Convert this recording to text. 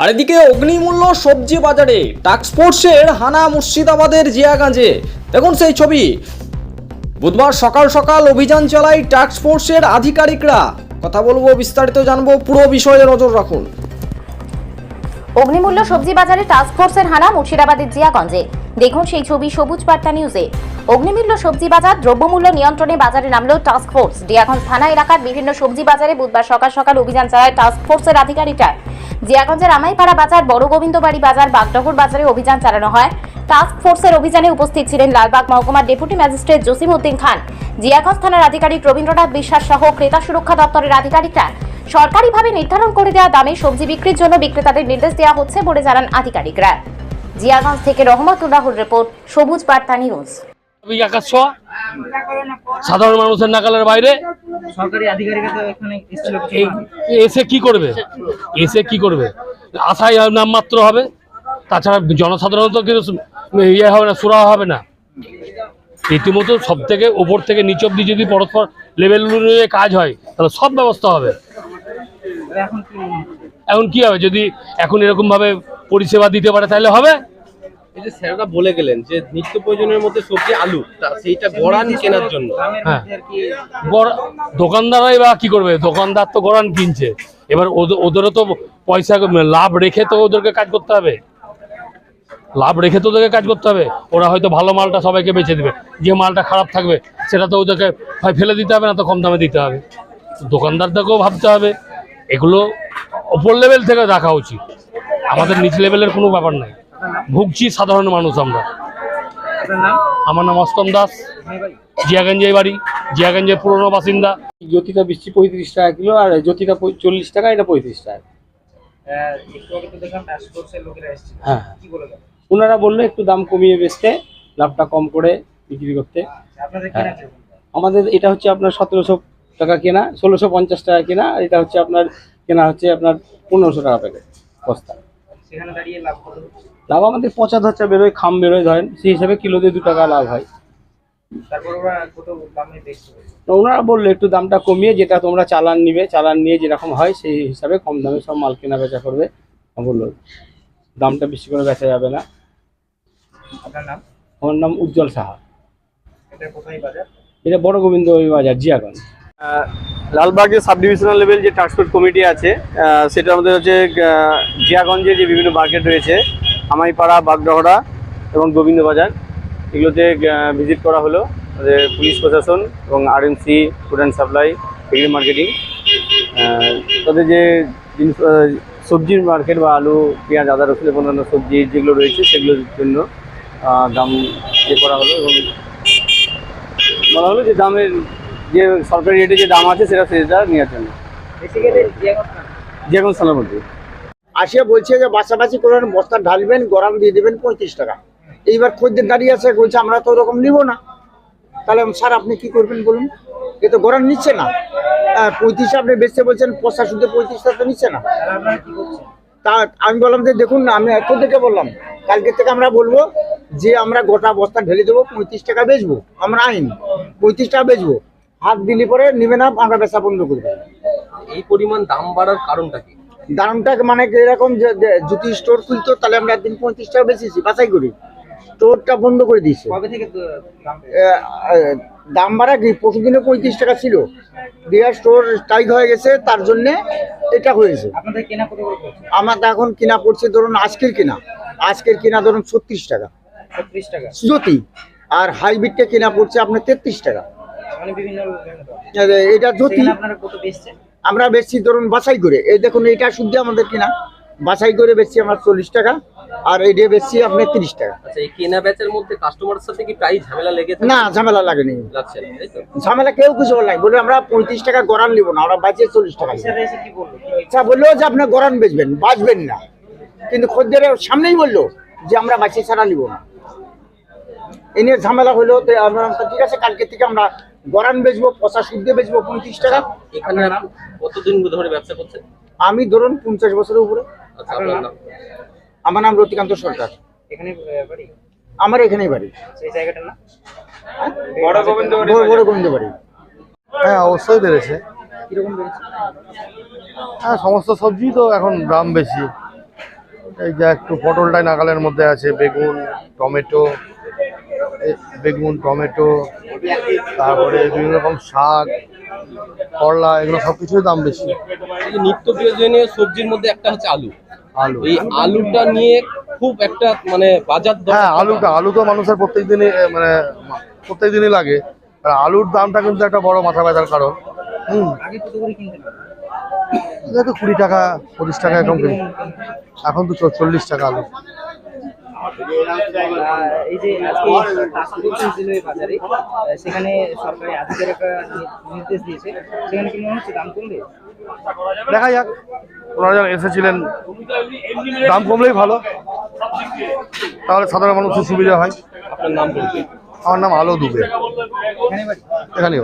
আর এদিকে অগ্নিমূল্য সবজি বাজারে। টাক্সপোর্টসের হানা মুর্শিদাবাদের জিয়াগঞ্জে। দেখুন সেই ছবি। বুধবার সকাল সকাল অভিযান চালায় টাক্সফোর্সের আধিকারিকরা। কথা বলব, বিস্তারিত জানব, পুরো বিষয়ে নজর রাখুন। অগ্নিমূল্য সবজি বাজারে টাস্কফোর্সের হানা মুর্শিদাবাদের জিয়াগঞ্জে। দেখুন সেই ছবি সবুজ বার্তা নিউজে। অগ্নিমূল্য সবজি বাজার দ্রব্যমূল্য নিয়ন্ত্রণে বাজারে নামলো টাস্কফোর্স জিয়াগঞ্জ থানা এলাকার বিভিন্ন সবজি বাজারে বুধবার সকাল সকাল অভিযান চালায় টাস্কফোর্সের আধিকারিকরা। জিয়াগঞ্জের আমাইপাড়া বাজার, বড় গোবিন্দবাড়ি বাজার বাগডহর বাজারে অভিযান চালানো হয়। টাস্ক ফোর্সের অভিযানে উপস্থিত ছিলেন লালবাগ মহকুমার ডেপুটি ম্যাজিস্ট্রেট জসিম উদ্দিন খান। জিয়াগঞ্জ থানার আধিকারিক রবীন্দ্রনাথ বিশ্বাস সহ ক্রেতা সুরক্ষা দপ্তরের আধিকারিকরা সরকারিভাবে নির্ধারণ করে দেওয়া দামে সবজি বিক্রির জন্য বিক্রেতাদের নির্দেশ দেওয়া হচ্ছে বলে জানান আধিকারিকরা। জিয়াগঞ্জ থেকে রহমতুল্লাহর রিপোর্ট, সবুজ বার্তা নিউজ। একাশ সাধারণ মানুষের নাগালের বাইরে? এসে কি করবে? এসে কি করবে? আশাই নামমাত্র হবে। তাছাড়া জনসাধারণ তো কিন্তু ইয়ে হবে না সুরা হবে না। রীতিমতো সব থেকে ওপর থেকে নিচ অব্দি যদি পরস্পর লেভেল অনুযায়ী কাজ হয় তাহলে সব ব্যবস্থা হবে। এখন কি এখন কি হবে? যদি এখন এরকমভাবে পরিষেবা দিতে পারে তাহলে হবে? এই যে স্যাররা বলে গেলেন যে নিত্য প্রয়োজনের মধ্যে সবজি আলু সেইটা গড়ান কেনার জন্য। হ্যাঁ। দোকানদারাই বা কি করবে? দোকানদার তো গড়ান কিনছে। এবার ওদের- ওদেরও তো পয়সা লাভ রেখে তো ওদেরকে কাজ করতে হবে। লাভ রেখে তো ওদেরকে কাজ করতে হবে। ওরা হয়তো ভালো মালটা সবাইকে বেচে দেবে। যে মালটা খারাপ থাকবে, সেটা তো ওদেরকে হয় ফেলে দিতে হবে, না তো কম দামে দিতে হবে। দোকানদারদেরকেও ভাবতে হবে। এগুলো ওপর লেভেল থেকে রাখা উচিত। আমাদের নিচ লেভেলের কোনো ব্যাপার নাই। ভুগছি সাধারণ মানুষ আমরা। আমার নাম অষ্টম দাস। বাড়ি? জিয়াগঞ্জের বাড়ি। জিয়াগঞ্জের পুরনো বাসিন্দা। জ্যোতিটা বিশি পঁয়ত্রিশ টাকা কিলো আর জ্যোতিটা চল্লিশ টাকা এটা পঁয়ত্রিশ টাকা। আহ, একটু আগে তো দেখলাম টাস্ক ফোর্সের লোকেরা এসেছিল। হ্যাঁ কি বলে গেল? ওনারা বলল একটু দাম কমিয়ে বেচতে লাভটা কম করে বিক্রি করতে। আপনাদের হ্যাঁ। আমাদের এটা হচ্ছে আপনার সতেরোশো টাকা কেনা ষোলোশো পঞ্চাশ টাকা কেনা আর এটা হচ্ছে আপনার কেনা হচ্ছে আপনার পনেরোশো টাকা প্যাকেট বস্তা। সেখানে দাঁড়িয়ে লাভ কত লাভ আমাদের পঁচা ধরচা বেরোয় খাম বেরোয় ধরেন সেই হিসাবে কিলোতে দু টাকা লাভ হয়। তারপর ওরা কত দামে দেখতে ওনারা বলল একটু দামটা কমিয়ে যেটা তোমরা চালান নিবে চালান নিয়ে যেরকম হয় সেই হিসাবে কম দামে সব মাল কেনা বেচা করবে। বলল দামটা বেশি করে বেচা যাবে না। আপনার নাম? আমার নাম উজ্জ্বল সাহা। এটা কোথায় বাজার? এটা বড় গোবিন্দ বাজার জিয়াগঞ্জ। লালবাগের সাব ডিভিশনাল লেভেল যে ট্রান্সপোর্ট কমিটি আছে সেটা আমাদের হচ্ছে জিয়াগঞ্জে যে বিভিন্ন মার্কেট রয়েছে আমাইপাড়া বাগডহরা এবং গোবিন্দবাজার, এগুলোতে ভিজিট করা হলো আমাদের পুলিশ প্রশাসন এবং RMC food and supply agri marketing তাদের যে জিনিস সবজির মার্কেট বা আলু, পেঁয়াজ, আদা, রসুন এবং অন্যান্য সবজি যেগুলো রয়েছে, সেগুলোর জন্য দাম ইয়ে করা হলো এবং বলা হলো যে দামের যে সরকারি রেটে যে দাম আছে সেটা সেটা নেওয়ার জন্য। যে কোনো সালের মধ্যে। আসিয়া বলছে যে বাসা বাছাবাছি করেন বস্তা ঢালবেন গরম দিয়ে দেবেন পঁয়ত্রিশ টাকা। এইবার খদ্দের দাঁড়িয়ে আছে বলছে আমরা তো ওরকম নিব না। তাহলে স্যার আপনি কি করবেন বলুন? এ তো গরম নিচ্ছে না। পঁয়ত্রিশ আপনি বেচতে বলছেন শুধু পঁয়ত্রিশ টাকা তো নিচ্ছে না। তা আমি বললাম যে দেখুন না আমি এখন থেকে বললাম কালকে থেকে আমরা বলব যে আমরা গোটা বস্তা ঢেলে দেবো পঁয়ত্রিশ টাকা বেচবো। আমরা আইন পঁয়ত্রিশ টাকা বেচবো। হাত দিলে পরে নেবে না আমরা বেচা বন্ধ করে দেবো। এই পরিমাণ দাম বাড়ার কারণটা কি? দামটা মানে এরকম যদি স্টোর খুলতো তাহলে আমরা একদিন পঁয়ত্রিশ টাকা বেচেছি বাছাই করি। স্টোরটা বন্ধ করে দিয়েছে। কবে থেকে দাম বাড়া কি পরশু দিনে পঁয়ত্রিশ টাকা ছিল। দেওয়ার স্টোর টাইট হয়ে গেছে তার জন্যে এটা হয়েছে। আমার এখন কিনা পড়ছে ধরুন আজকের কিনা। আজকের কিনা ধরুন ছত্রিশ টাকা। ছত্রিশ টাকা। জ্যোতি আর হাইব্রিডটা কিনা পড়ছে আপনার তেত্রিশ টাকা। মানে এটা জ্যোতি সেখানে আপনারা কত বেচছেন? আমরা বেচছি ধরুন বাছাই করে। এই দেখুন এটা শুদ্ধ আমাদের কিনা। বাছাই করে বেচছি আমরা চল্লিশ টাকা আর এইটা বেচছি আপনার তিরিশ টাকা। আচ্ছা এই কেনা বেচার মধ্যে কাস্টমারের সাথে কি প্রায় ঝামেলা লেগে না ঝামেলা লাগেনি। লাগছে ঝামেলা কেউ কিছু বলে নাই। বলে আমরা পঁয়ত্রিশ টাকা গড়ান নিব না আমরা বাঁচিয়ে চল্লিশ টাকা নিবো। অফিসাররা এসে কি বলল? আচ্ছা বলল? যে আপনি গড়ান বেচবেন বাঁচবেন না। কিন্তু খদ্দের সামনেই বলল যে আমরা বাঁচিয়ে ছাড়া নিব না। এ নিয়ে ঝামেলা হলো তো আমরা ঠিক আছে কালকে থেকে আমরা গড়ান বেচবো পচা শুদ্ধ বেচবো পঁয়ত্রিশ টাকা। এখানে কতদিন ধরে ব্যবসা করছেন? আমি ধরুন পঞ্চাশ বছরের উপরে। আচ্ছা আপনার নাম? আমার নাম রতিকান্ত সরকার। এখানে বাড়ি? আমার এখানেই বাড়ি। সেই জায়গাটার না বড় গোবিন্দ বড় গোবিন্দ বাড়ি হ্যাঁ অবশ্যই বেড়েছে। কীরকম বেড়েছে? হ্যাঁ সমস্ত সবজি তো এখন দাম বেশি। এই যে একটু পটলটাই নাগালের মধ্যে আছে বেগুন টমেটো। বেগুন টমেটো তারপরে বিভিন্ন রকম শাক করলা এগুলো সব কিছুই দাম বেশি। নিত্য প্রয়োজনীয় সবজির মধ্যে একটা হচ্ছে আলু। আলু। এই আলুটা নিয়ে খুব একটা মানে বাজার হ্যাঁ আলুটা আলু তো মানুষের প্রত্যেক দিনই মানে প্রত্যেক দিনই লাগে। আর আলুর দামটা কিন্তু একটা বড় মাথা ব্যথার কারণ। হুম। কুড়ি টাকা পঁচিশ টাকা এরকম। এখন তো চল্লিশ টাকা আলু। এই যে আজকে বাজারে সেখানে সরকারি আধিকারিকরা নির্দেশ দিয়েছে। সেখানে কি মনে হচ্ছে দাম কমবে? দেখা যাক। ওনারা যারা এসেছিলেন দাম কমলেই ভালো। তাহলে সাধারণ মানুষের সুবিধা হয়। আপনার নাম আমার নাম আলো দুবে। এখানে।